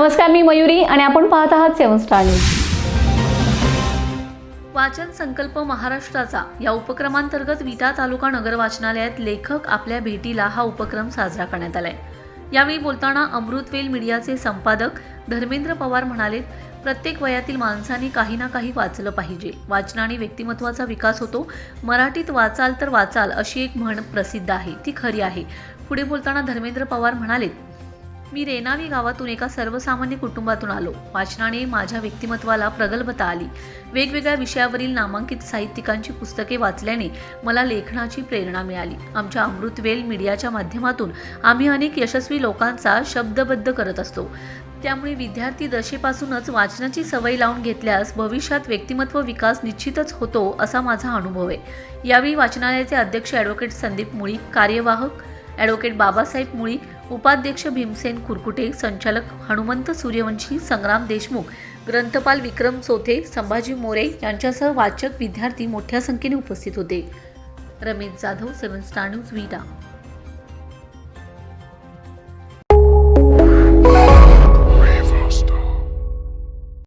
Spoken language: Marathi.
नमस्कार मी मयुरी आणि आपण पाहत आहात सेवन स्टार न्यूज. वाचन संकल्प महाराष्ट्राचा. या उपक्रमांतर्गत विटा तालुका नगर वाचनालयात लेखक आपल्या भेटीला हा उपक्रम साजरा करण्यात आलाय. यावेळी बोलताना अमृतवेल मीडियाचे संपादक धर्मेंद्र पवार म्हणाले प्रत्येक वयातील माणसाने काही ना काही वाचलं पाहिजे. वाचनाने व्यक्तिमत्वाचा विकास होतो. मराठीत वाचाल तर वाचाल अशी एक म्हण प्रसिद्ध आहे. ती खरी आहे. पुढे बोलताना धर्मेंद्र पवार म्हणाले मी रेनावी गावातून एका सर्वसामान्य कुटुंबातून आलो. वाचनाने माझ्या व्यक्तिमत्वाला प्रगल्भता आली. वेगवेगळ्या विषयावरील नामांकित साहित्यिकांची पुस्तके वाचल्याने मला लेखनाची प्रेरणा मिळाली. आमच्या अमृतवेल मीडियाच्या माध्यमातून आम्ही अनेक यशस्वी लोकांचा शब्दबद्ध करत असतो. त्यामुळे विद्यार्थी दशेपासूनच वाचनाची सवय लावून घेतल्यास भविष्यात व्यक्तिमत्व विकास निश्चितच होतो असा माझा अनुभव आहे. यावेळी वाचनालयाचे अध्यक्ष ॲडव्होकेट संदीप मुळी कार्यवाहक ॲडव्होकेट बाबासाहेब मुळी उपाध्यक्ष भीमसेन कुरकुटे संचालक हनुमंत सूर्यवंशी संग्राम देशमुख ग्रंथपाल विक्रम सोथे संभाजी मोरे यांच्यासह वाचक विद्यार्थी मोठ्या संख्येने उपस्थित होते. Ramesh Jadhav seven star news Vita.